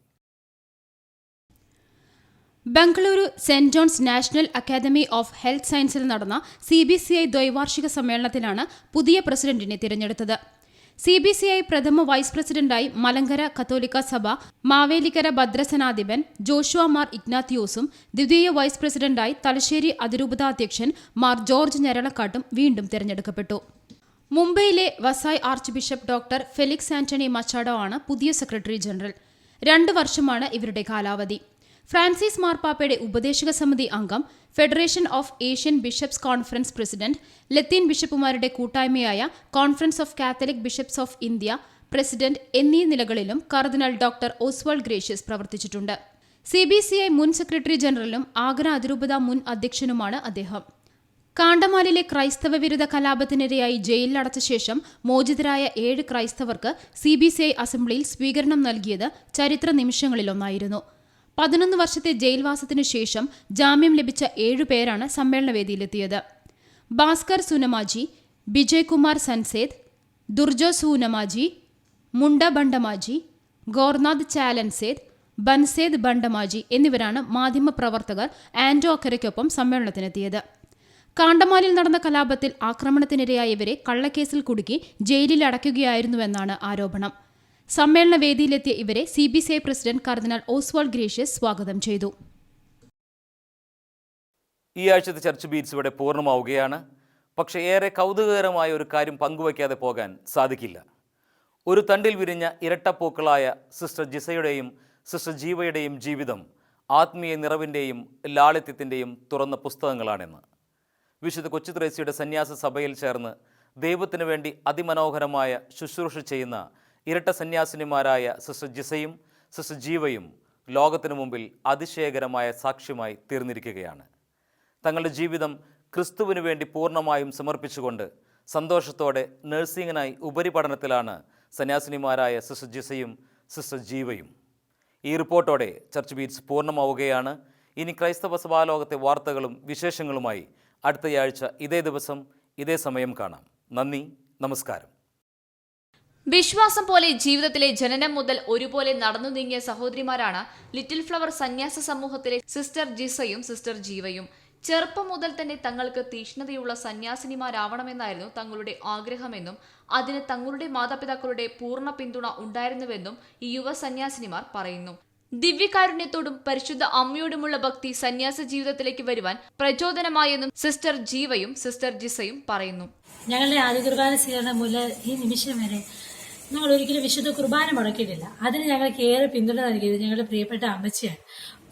Bengaluru saint John's national academy of health സയൻസിൽ നടന്ന സി ബി സി ഐ ദ്വൈവാർഷിക സമ്മേളനത്തിലാണ് പുതിയ പ്രസിഡന്റിനെ തിരഞ്ഞെടുത്തത്. സി ബി സി ഐ പ്രഥമ വൈസ് പ്രസിഡന്റായി മലങ്കര കത്തോലിക്ക സഭ മാവേലിക്കര ഭദ്രസനാധിപൻ ജോഷുവ മാർ ഇഗ്നാത്തിയോസും ദ്വിതീയ വൈസ് പ്രസിഡന്റായി തലശ്ശേരി അതിരൂപതാധ്യക്ഷൻ മാർ ജോർജ് ഞരളക്കാട്ടും വീണ്ടും തിരഞ്ഞെടുക്കപ്പെട്ടു. മുംബൈയിലെ Vasai archbishop doctor Felix Antony Machado ആണ് പുതിയ സെക്രട്ടറി ജനറൽ. രണ്ട് വർഷമാണ് ഇവരുടെ കാലാവധി. ഫ്രാൻസിസ് മാർപ്പാപ്പയുടെ ഉപദേശക സമിതി അംഗം federation of Asian bishops conference president ലത്തീൻ ബിഷപ്പുമാരുടെ കൂട്ടായ്മയായ conference of Catholic bishops of India president എന്നീ നിലകളിലും കർദിനാൾ ഡോക്ടർ ഓസ്വാൾ ഗ്രേഷ്യസ് പ്രവർത്തിച്ചിട്ടുണ്ട്. സി ബി സി ഐ മുൻ സെക്രട്ടറി ജനറലും ആഗ്ര അതിരൂപത മുൻ അധ്യക്ഷനുമാണ് അദ്ദേഹം. കാണ്ടമാലിലെ ക്രൈസ്തവ വിരുദ്ധ കലാപത്തിനിരയായി ജയിലിൽ ജയിലിലടച്ച ശേഷം മോചിതരായ ഏഴ് ക്രൈസ്തവർക്ക് സി ബി സി ഐ അസംബ്ലിയിൽ സ്വീകരണം നൽകിയത് ചരിത്ര നിമിഷങ്ങളിലൊന്നായിരുന്നു. പതിനൊന്ന് വർഷത്തെ ജയിൽവാസത്തിനു ശേഷം ജാമ്യം ലഭിച്ച ഏഴുപേരാണ് സമ്മേളനവേദിയിലെത്തിയത്. ഭാസ്കർ സുനമാജി ബിജയ് കുമാർ സൻസേദ് ദുർജോ സൂനമാജി മുണ്ട ബണ്ടമാജി ഗോർനാഥ് ചാലൻസേദ് ബൻസേദ് ബണ്ടമാജി എന്നിവരാണ് മാധ്യമപ്രവർത്തകർ ആൻഡോ അക്കരയ്ക്കൊപ്പം സമ്മേളനത്തിനെത്തിയത്. കാണ്ടമാലിൽ നടന്ന കലാപത്തിൽ ആക്രമണത്തിനിരയായവരെ കള്ളക്കേസിൽ കുടുക്കി ജയിലിൽ അടയ്ക്കുകയായിരുന്നുവെന്നാണ് ആരോപണം. സമ്മേളന വേദിയിലെത്തിയ ഇവരെ C B C I president cardinal Oswald gracious സ്വാഗതം ചെയ്തു. ഈ ആഴ്ചത്തെ ചർച്ച് ബീറ്റ്സ് ഇവിടെ പൂർണമാവുകയാണ്. പക്ഷേ ഏറെ കൗതുകകരമായ ഒരു കാര്യം പങ്കുവയ്ക്കാതെ പോകാൻ സാധിക്കില്ല. ഒരു തണ്ടിൽ വിരിഞ്ഞ ഇരട്ടപ്പൂക്കളായ സിസ്റ്റർ ജിസയുടെയും സിസ്റ്റർ ജീവയുടെയും ജീവിതം ആത്മീയ നിറവിന്റെയും ലാളിത്യത്തിന്റെയും തുറന്ന പുസ്തകങ്ങളാണെന്ന്. വിശുദ്ധ കൊച്ചു ത്രേസ്യയുടെ സന്യാസ സഭയിൽ ചേർന്ന് ദൈവത്തിനു വേണ്ടി അതിമനോഹരമായ ശുശ്രൂഷ ചെയ്യുന്ന ഇരട്ട സന്യാസിനിമാരായ സിസ്റ്റർ ജിസയും സിസ്റ്റർ ജീവയും ലോകത്തിനു മുമ്പിൽ അതിശയകരമായ സാക്ഷ്യമായി തീർന്നിരിക്കുകയാണ്. തങ്ങളുടെ ജീവിതം ക്രിസ്തുവിനു വേണ്ടി പൂർണമായും സമർപ്പിച്ചുകൊണ്ട് സന്തോഷത്തോടെ നഴ്സിംഗിനായി ഉപരിപഠനത്തിലാണ് സന്യാസിനിമാരായ സിസ്റ്റർ ജിസയും സിസ്റ്റർ ജീവയും. ഈ റിപ്പോർട്ടോടെ ചർച്ച് ബീറ്റ്സ് പൂർണമാവുകയാണ്. ഇനി ക്രൈസ്തവ സഭാലോകത്തെ വാർത്തകളും വിശേഷങ്ങളുമായി അടുത്തയാഴ്ച ഇതേ ദിവസം ഇതേ സമയം കാണാം. നന്ദി നമസ്കാരം. വിശ്വാസം പോലെ ജീവിതത്തിലെ ജനനം മുതൽ ഒരുപോലെ നടന്നു നീങ്ങിയ സഹോദരിമാരാണ് ലിറ്റിൽ ഫ്ലവർ സന്യാസ സമൂഹത്തിലെ സിസ്റ്റർ ജിസയും സിസ്റ്റർ ജീവയും. ചെറുപ്പം മുതൽ തന്നെ തങ്ങൾക്ക് തീഷ്ണതയുള്ള സന്യാസിനിമാരാവണമെന്നായിരുന്നു തങ്ങളുടെ ആഗ്രഹമെന്നും അതിന് തങ്ങളുടെ മാതാപിതാക്കളുടെ പൂർണ പിന്തുണ ഉണ്ടായിരുന്നുവെന്നും ഈ യുവ സന്യാസിനിമാർ പറയുന്നു. ദിവ്യകാരുണ്യത്തോടും പരിശുദ്ധ അമ്മയോടുമുള്ള ഭക്തി സന്യാസ ജീവിതത്തിലേക്ക് വരുവാൻ പ്രചോദനമായെന്നും സിസ്റ്റർ ജീവയും സിസ്റ്റർ ജിസയും പറയുന്നു. ഞങ്ങളുടെ ആദ്യ കുർബാന സ്വീകരണം മുതൽ ഈ നിമിഷം വരെ ഞങ്ങൾ ഒരിക്കലും വിശുദ്ധ കുർബാന മുടക്കിയിട്ടില്ല. അതിന് ഞങ്ങൾക്ക് ഏറെ പിന്തുണ നൽകിയത് ഞങ്ങളുടെ പ്രിയപ്പെട്ട അമ്മച്ചിയാണ്.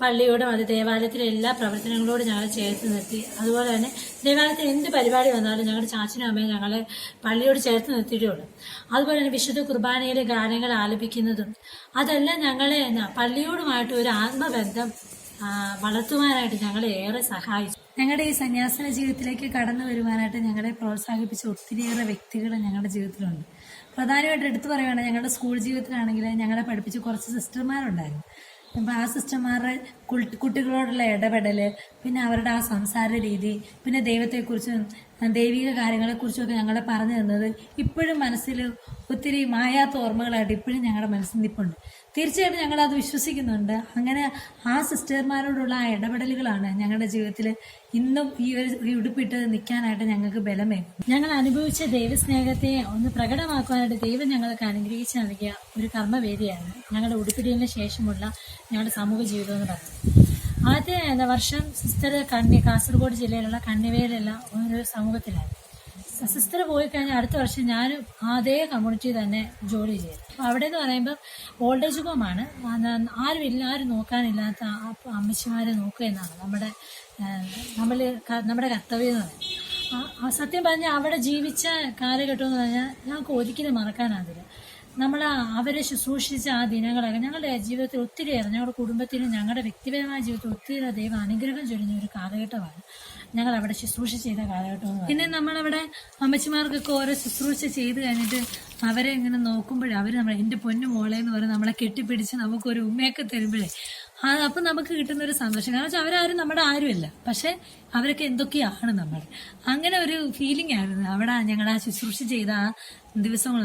പള്ളിയോടും അത് ദേവാലയത്തിലെ എല്ലാ പ്രവർത്തനങ്ങളോടും ഞങ്ങൾ ചേർത്ത് നിർത്തി. അതുപോലെ തന്നെ ദേവാലയത്തിൽ എന്ത് പരിപാടി വന്നാലും ഞങ്ങളുടെ ചാച്ചനും അമ്മയും ഞങ്ങളെ പള്ളിയോട് ചേർത്ത് നിർത്തിയിട്ടുള്ളൂ. അതുപോലെ തന്നെ വിശുദ്ധ കുർബാനയിലെ ഗാനങ്ങൾ ആലപിക്കുന്നതും. അതെല്ലാം ഞങ്ങളെ പള്ളിയോടുമായിട്ട് ഒരു ആത്മബന്ധം വളർത്തുവാനായിട്ട് ഞങ്ങളെ ഏറെ സഹായിച്ചു. ഞങ്ങളുടെ ഈ സന്യാസന ജീവിതത്തിലേക്ക് കടന്നു വരുവാനായിട്ട് ഞങ്ങളെ പ്രോത്സാഹിപ്പിച്ച ഒത്തിരിയേറെ വ്യക്തികൾ ഞങ്ങളുടെ ജീവിതത്തിലുണ്ട്. പ്രധാനമായിട്ട് എടുത്തു പറയുകയാണെങ്കിൽ ഞങ്ങളുടെ സ്കൂൾ ജീവിതത്തിലാണെങ്കിൽ ഞങ്ങളെ പഠിപ്പിച്ച് കുറച്ച് സിസ്റ്റർമാരുണ്ടായിരുന്നു. അപ്പം ആ സിസ്റ്റർമാരുടെ കുട്ടികളോടുള്ള ഇടപെടൽ പിന്നെ അവരുടെ ആ സംസാര രീതി പിന്നെ ദൈവത്തെക്കുറിച്ചും ദൈവിക കാര്യങ്ങളെക്കുറിച്ചും ഒക്കെ ഞങ്ങളെ പറഞ്ഞു തന്നത് ഇപ്പോഴും മനസ്സിൽ ഒത്തിരി മായാത്ത ഓർമ്മകളായിട്ട് ഇപ്പോഴും ഞങ്ങളുടെ മനസ്സിൽ നിൽപ്പുണ്ട്. തീർച്ചയായിട്ടും ഞങ്ങൾ അത് വിശ്വസിക്കുന്നുണ്ട്. അങ്ങനെ ആ സിസ്റ്റർമാരോടുള്ള ആ ഇടപെടലുകളാണ് ഞങ്ങളുടെ ജീവിതത്തിൽ ഇന്നും ഈ ഒരു ഉടുപ്പിട്ട് നിൽക്കാനായിട്ട് ഞങ്ങൾക്ക് ബലമേകും ഞങ്ങൾ അനുഭവിച്ച ദൈവസ്നേഹത്തെ ഒന്ന് പ്രകടമാക്കുവാനായിട്ട് ദൈവം ഞങ്ങൾക്ക് അനുഗ്രഹിച്ച് നൽകിയ ഒരു കർമ്മവേദിയാണ്. ഞങ്ങളുടെ ഉടുപ്പിടിയതിന് ശേഷമുള്ള ഞങ്ങളുടെ സമൂഹ ജീവിതം എന്ന് പറയുന്നത്. ആദ്യ വർഷം സിസ്റ്റർ കണ്ണി കാസർഗോഡ് ജില്ലയിലുള്ള കണ്ണിവയിലുള്ള ഒരു സമൂഹത്തിലാണ് സിസ്റ്റർ പോയി കഴിഞ്ഞാൽ അടുത്ത വർഷം ഞാൻ അതേ കമ്മ്യൂണിറ്റി തന്നെ ജോലി ചെയ്തു അപ്പോൾ അവിടെ എന്ന് പറയുമ്പോൾ ഓൾഡ് ഏജ് ഹോമാണ് ആരും ഇല്ല ആരും നോക്കാനില്ലാത്ത അമ്മച്ചിമാരെ നോക്കുക എന്നാണ് നമ്മുടെ നമ്മൾ നമ്മുടെ കർത്തവ്യം എന്ന് പറയുന്നത്. സത്യം പറഞ്ഞാൽ അവിടെ ജീവിച്ച കാലഘട്ടം എന്ന് പറഞ്ഞാൽ ഞങ്ങൾക്ക് ഒരിക്കലും മറക്കാനാവില്ല. നമ്മൾ അവരെ ശുശ്രൂഷിച്ച ആ ദിനങ്ങളൊക്കെ ഞങ്ങളുടെ ജീവിതത്തിൽ ഒത്തിരിയേറെ ഞങ്ങളുടെ കുടുംബത്തിലും ഞങ്ങളുടെ വ്യക്തിപരമായ ജീവിതത്തിൽ ഒത്തിരി ദൈവം അനുഗ്രഹം ചൊരിഞ്ഞ ഒരു കാലഘട്ടമാണ്. ഞങ്ങൾ അവിടെ ശുശ്രൂഷ ചെയ്ത കാലഘട്ടം പിന്നെ നമ്മളവിടെ അമ്മച്ചിമാർക്കൊക്കെ ഓരോ ശുശ്രൂഷ ചെയ്ത് കഴിഞ്ഞിട്ട് അവരെ ഇങ്ങനെ നോക്കുമ്പോഴേ അവർ നമ്മളെ എന്റെ പൊന്നു മോളെ എന്ന് പറഞ്ഞ് നമ്മളെ കെട്ടിപ്പിടിച്ച് നമുക്ക് ഒരു ഉമ്മയൊക്കെ തരുമ്പോഴേ അത് നമുക്ക് കിട്ടുന്ന ഒരു സന്തോഷം. കാരണം വെച്ചാൽ അവരാരും നമ്മുടെ ആരുമല്ല. പക്ഷെ അവരൊക്കെ എന്തൊക്കെയാണ് നമ്മൾ അങ്ങനെ ഒരു ഫീലിംഗ് ആയിരുന്നു. അവിടെ ഞങ്ങൾ ആ ശുശ്രൂഷ ചെയ്ത ആ ദിവസങ്ങൾ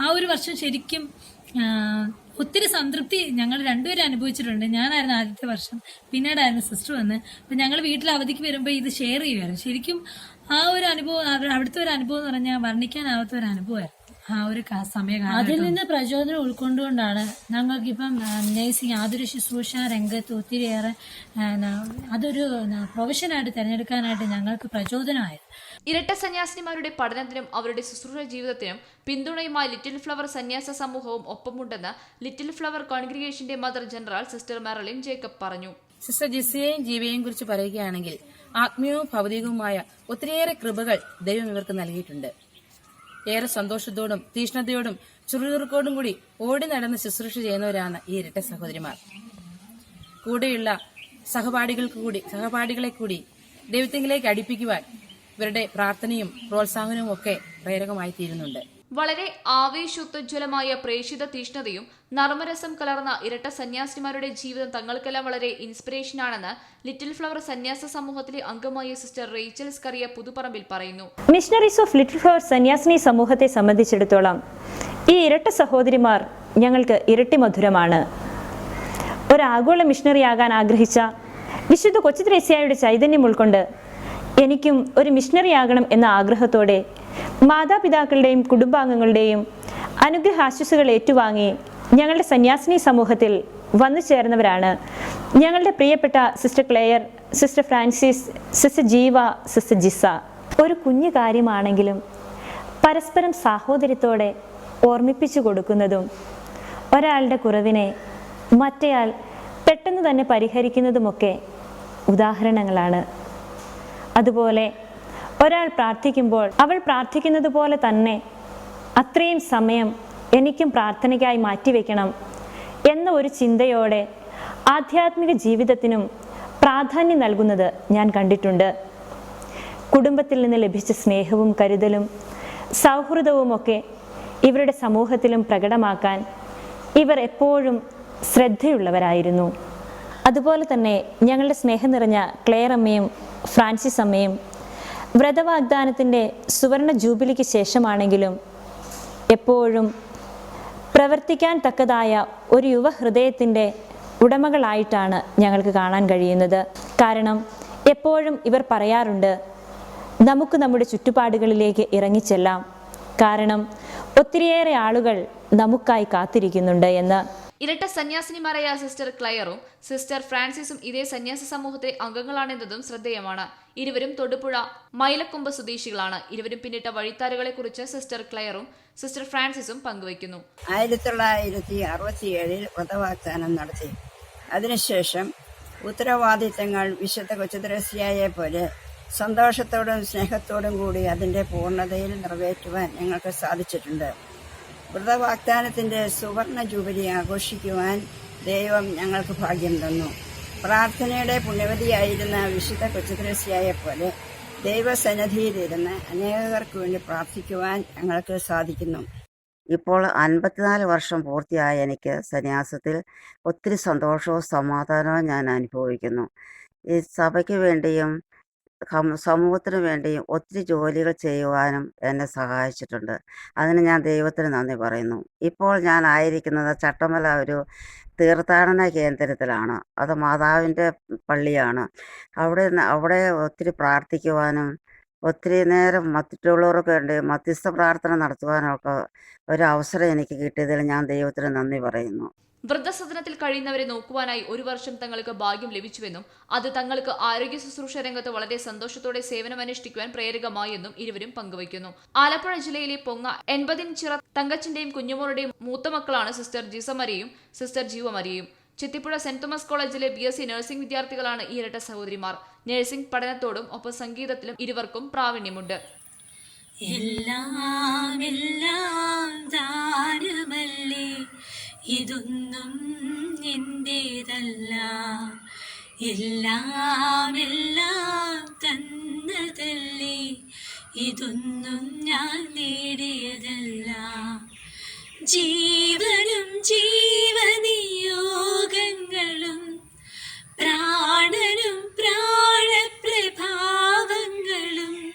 ആ ഒരു വർഷം ശരിക്കും ഒത്തിരി സംതൃപ്തി ഞങ്ങൾ രണ്ടുപേരും അനുഭവിച്ചിട്ടുണ്ട്. ഞാനായിരുന്നു ആദ്യത്തെ വർഷം. പിന്നീടായിരുന്നു സിസ്റ്റർ വന്ന്. അപ്പം ഞങ്ങൾ വീട്ടിൽ അവധിക്ക് വരുമ്പോൾ ഇത് ഷെയർ ചെയ്യുമായിരുന്നു ശരിക്കും ആ ഒരു അനുഭവം അവ- അവിടുത്തെ ഒരു അനുഭവം എന്ന് പറഞ്ഞാൽ വർണിക്കാനാവാത്ത ഒരു അനുഭവമായിരുന്നു. ആ ഒരു സമയ അതിൽ നിന്ന് പ്രചോദനം ഉൾക്കൊണ്ടുകൊണ്ടാണ് ഞങ്ങൾക്കിപ്പം നേഴ്സിംഗ് ആതുര ശുശ്രൂഷ രംഗത്ത് ഒത്തിരിയേറെ അതൊരു പ്രൊഫഷനായിട്ട് തിരഞ്ഞെടുക്കാനായിട്ട് ഞങ്ങൾക്ക് പ്രചോദനമായത്. ഇരട്ട സന്യാസിനിമാരുടെ പഠനത്തിനും അവരുടെ ശുശ്രൂഷ ജീവിതത്തിനും പിന്തുണയുമായി ലിറ്റിൽ ഫ്ലവർ സന്യാസ സമൂഹവും ഒപ്പമുണ്ടെന്ന് little flower കോൺഗ്രിഗേഷന്റെ mother general sister Merlin Jacob പറഞ്ഞു. സിസ്റ്റർ ജിസിയെയും ജീവയെയും കുറിച്ച് പറയുകയാണെങ്കിൽ ആത്മീയവും ഭൗതികവുമായ ഒത്തിരിയേറെ കൃപകൾ ദൈവം ഇവർക്ക് നൽകിയിട്ടുണ്ട്. ഏറെ സന്തോഷത്തോടും തീഷ്ണതയോടും ചുറുചുറുക്കോടും കൂടി ഓടി നടന്ന് ശുശ്രൂഷ ചെയ്യുന്നവരാണ് ഈ ഇരട്ട സഹോദരിമാർ. കൂടെയുള്ള സഹപാഠികൾക്ക് കൂടി സഹപാഠികളെ കൂടി ദൈവത്തിങ്കിലേക്ക് അടുപ്പിക്കുവാൻ ഇവരുടെ പ്രാർത്ഥനയും പ്രോത്സാഹനവും ഒക്കെ പ്രേരകമായി തീരുന്നുണ്ട് വളരെ ആവേശോത്തജ്വലമായ പ്രേക്ഷിത തീഷ്ണതയും നർമ്മരസം കലർന്ന ഇരട്ട സന്യാസിമാരുടെ ജീവിതം തങ്ങൾക്കെല്ലാം വളരെ ഇൻസ്പിറേഷനാണെന്ന് ലിറ്റിൽ ഫ്ലവർ സന്യാസ സമൂഹത്തിലെ അംഗമായ സിസ്റ്റർ റേച്ചൽ സ്കറിയ പുതുപറമ്പിൽ പറയുന്നു. മിഷണറീസ് ഓഫ് ലിറ്റിൽ ഫ്ലവർ സന്യാസിനി സമൂഹത്തെ സംബന്ധിച്ചിടത്തോളം ഈ ഇരട്ട സഹോദരിമാർ ഞങ്ങൾക്ക് ഇരട്ടി മധുരമാണ്. ഒരാഗോള മിഷണറിയാകാൻ ആഗ്രഹിച്ച വിശുദ്ധ കൊച്ചു ത്രേസ്യായുടെ ചൈതന്യം ഉൾക്കൊണ്ട് എനിക്കും ഒരു മിഷണറിയാകണം എന്ന ആഗ്രഹത്തോടെ മാതാപിതാക്കളുടെയും കുടുംബാംഗങ്ങളുടെയും അനുഗ്രഹ ആശംസകൾ ഏറ്റുവാങ്ങി ഞങ്ങളുടെ സന്യാസിനി സമൂഹത്തിൽ വന്നു ചേർന്നവരാണ്. ഞങ്ങളുടെ പ്രിയപ്പെട്ട sister Claire sister Francis sister Jeeva sister Jisa. ഒരു കുഞ്ഞു കാര്യമാണെങ്കിലും പരസ്പരം സാഹോദര്യത്തോടെ ഓർമ്മിപ്പിച്ചു കൊടുക്കുന്നതും ഒരാളുടെ കുറവിനെ മറ്റേയാൾ പെട്ടെന്ന് തന്നെ പരിഹരിക്കുന്നതുമൊക്കെ ഉദാഹരണങ്ങളാണ്. അതുപോലെ ഒരാൾ പ്രാർത്ഥിക്കുമ്പോൾ അവൾ പ്രാർത്ഥിക്കുന്നത് പോലെ തന്നെ അത്രയും സമയം എനിക്കും പ്രാർത്ഥനയ്ക്കായി മാറ്റിവെക്കണം എന്ന ഒരു ചിന്തയോടെ ആധ്യാത്മിക ജീവിതത്തിനും പ്രാധാന്യം നൽകുന്നത് ഞാൻ കണ്ടിട്ടുണ്ട്. കുടുംബത്തിൽ നിന്ന് ലഭിച്ച സ്നേഹവും കരുതലും സൗഹൃദവും ഒക്കെ ഇവരുടെ സമൂഹത്തിലും പ്രകടമാക്കാൻ ഇവർ എപ്പോഴും ശ്രദ്ധയുള്ളവരായിരുന്നു. അതുപോലെ തന്നെ ഞങ്ങളുടെ സ്നേഹം നിറഞ്ഞ ക്ലെയർ അമ്മയും ഫ്രാൻസിസ് അമ്മയും വ്രതവാഗ്ദാനത്തിന്റെ സുവർണ ജൂബിലിക്ക് ശേഷമാണെങ്കിലും എപ്പോഴും പ്രവർത്തിക്കാൻ തക്കതായ ഒരു യുവ ഹൃദയത്തിന്റെ ഉടമകളായിട്ടാണ് ഞങ്ങൾക്ക് കാണാൻ കഴിയുന്നത്. കാരണം എപ്പോഴും ഇവർ പറയാറുണ്ട് നമുക്ക് നമ്മുടെ ചുറ്റുപാടുകളിലേക്ക് ഇറങ്ങിച്ചെല്ലാം. കാരണം ഒത്തിരിയേറെ ആളുകൾ നമുക്കായി കാത്തിരിക്കുന്നുണ്ട് എന്ന്. ഇരട്ട സന്യാസിനിമാരായ സിസ്റ്റർ ക്ലയറും സിസ്റ്റർ ഫ്രാൻസിസും ഇതേ സന്യാസ സമൂഹത്തിലെ അംഗങ്ങളാണെന്നതും ശ്രദ്ധേയമാണ്. ഇരുവരും തൊടുപുഴ മൈലക്കൊമ്പ് സ്വദേശികളാണ്. ഇരുവരും പിന്നിട്ട വഴിത്താരുകളെ കുറിച്ച് സിസ്റ്റർ ക്ലയറും സിസ്റ്റർ ഫ്രാൻസിസും പങ്കുവയ്ക്കുന്നു. ആയിരത്തി തൊള്ളായിരത്തി അറുപത്തിയേഴിൽ വ്രതവാഗ്ദാനം നടത്തി. അതിനുശേഷം ഉത്തരവാദിത്തങ്ങൾ വിശുദ്ധ കൊച്ചുദ്രസ്യായെ പോലെ സന്തോഷത്തോടും സ്നേഹത്തോടും കൂടി അതിന്റെ പൂർണതയിൽ നിറവേറ്റുവാൻ ഞങ്ങൾക്ക് സാധിച്ചിട്ടുണ്ട്. വ്രതവാഗ്ദാനത്തിന്റെ സുവർണ ജൂബിലി ആഘോഷിക്കുവാൻ ദൈവം ഞങ്ങൾക്ക് ഭാഗ്യം തന്നു. പ്രാർത്ഥനയുടെ പുണ്യവതിയായിരുന്ന വിശുദ്ധ കൊച്ചുദ്രസ്യായെ പോലെ ദൈവസന്നിധിയിലിരുന്ന് അനേകർക്ക് വേണ്ടി പ്രാർത്ഥിക്കുവാൻ ഞങ്ങൾക്ക് സാധിക്കുന്നു. ഇപ്പോൾ അൻപത്തിനാല് വർഷം പൂർത്തിയായ എനിക്ക് സന്യാസത്തിൽ ഒത്തിരി സന്തോഷവും സമാധാനവും ഞാൻ അനുഭവിക്കുന്നു. ഈ സഭയ്ക്ക് വേണ്ടിയും സമൂഹത്തിന് വേണ്ടിയും ഒത്തിരി ജോലികൾ ചെയ്യുവാനും എന്നെ സഹായിച്ചിട്ടുണ്ട്. അതിന് ഞാൻ ദൈവത്തിന് നന്ദി പറയുന്നു. ഇപ്പോൾ ഞാൻ ആയിരിക്കുന്നത് ചട്ടമല ഒരു തീർത്ഥാടന കേന്ദ്രത്തിലാണ്. അത് മാതാവിന്റെ പള്ളിയാണ്. അവിടെ അവിടെ ഒത്തിരി പ്രാർത്ഥിക്കുവാനും ഒത്തിരി നേരം മറ്റുള്ളവർക്ക് വേണ്ടി മധ്യസ്ഥ പ്രാർത്ഥന നടത്തുവാനൊക്കെ ഒരു അവസരം എനിക്ക് കിട്ടിയതിൽ ഞാൻ ദൈവത്തിന് നന്ദി പറയുന്നു. വൃദ്ധസദനത്തിൽ കഴിയുന്നവരെ നോക്കുവാനായി ഒരു വർഷം തങ്ങൾക്ക് ഭാഗ്യം ലഭിച്ചുവെന്നും അത് തങ്ങൾക്ക് ആരോഗ്യ ശുശ്രൂഷ രംഗത്ത് വളരെ സന്തോഷത്തോടെ സേവനമനുഷ്ഠിക്കുവാൻ പ്രേരകമായെന്നും ഇരുവരും പങ്കുവയ്ക്കുന്നു. ആലപ്പുഴ ജില്ലയിലെ പൊങ്ങ എൺപതിൻ ചിറ തങ്കച്ചിന്റെയും കുഞ്ഞുമോളുടെയും മൂത്തമക്കളാണ് സിസ്റ്റർ ജിസമരിയും സിസ്റ്റർ ജീവമരിയും. ചിത്തിപ്പുഴ സെന്റ് തോമസ് കോളേജിലെ ബി എസ് സി നഴ്സിംഗ് വിദ്യാർത്ഥികളാണ് ഈ ഇരട്ട സഹോദരിമാർ. നഴ്സിംഗ് പഠനത്തോടും ഒപ്പം സംഗീതത്തിലും ഇരുവർക്കും പ്രാവീണ്യമുണ്ട്. ഇതൊന്നും ഇതൊന്നും ഞാൻ നേടിയതല്ല. ജീവനും ജീവനിയോഗങ്ങളും പ്രാണനും പ്രാണപ്രഭാവങ്ങളും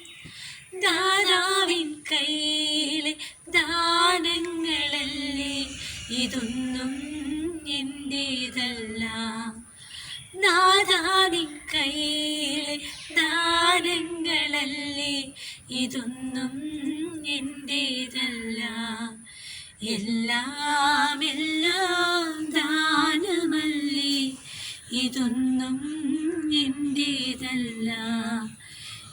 ദാതാവിൻ കയ്യിലെ ദാനങ്ങളല്ലേ? ഇതൊന്നും എന്റേതല്ല. ദാതാവിൻ കയ്യിലെ ദാനങ്ങളല്ലേ? ഇതൊന്നും എന്റേതല്ല. എല്ലാം ദാനമല്ലേ? ഇതൊന്നും എന്റേതല്ല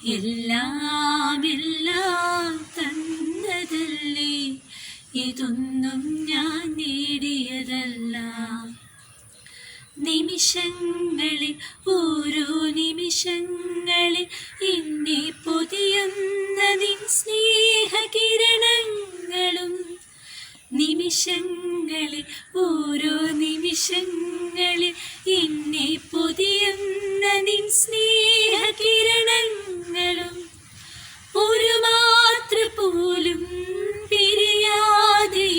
എല്ലാം എല്ലാം തന്നതല്ലേ? ഇതൊന്നും ഞാൻ നേടിയതല്ല. നിമിഷങ്ങളിൽ ഓരോ നിമിഷങ്ങളിൽ എന്നെ പൊതിയുന്ന നിൻ സ്നേഹകിരണങ്ങളും നിമിഷങ്ങളിൽ ഓരോ നിമിഷങ്ങളിൽ എന്നെ പൊതിയുന്ന നിൻ സ്നേഹകിരണങ്ങളും ഒരു മാത്ര പോലും പിരിയാതെ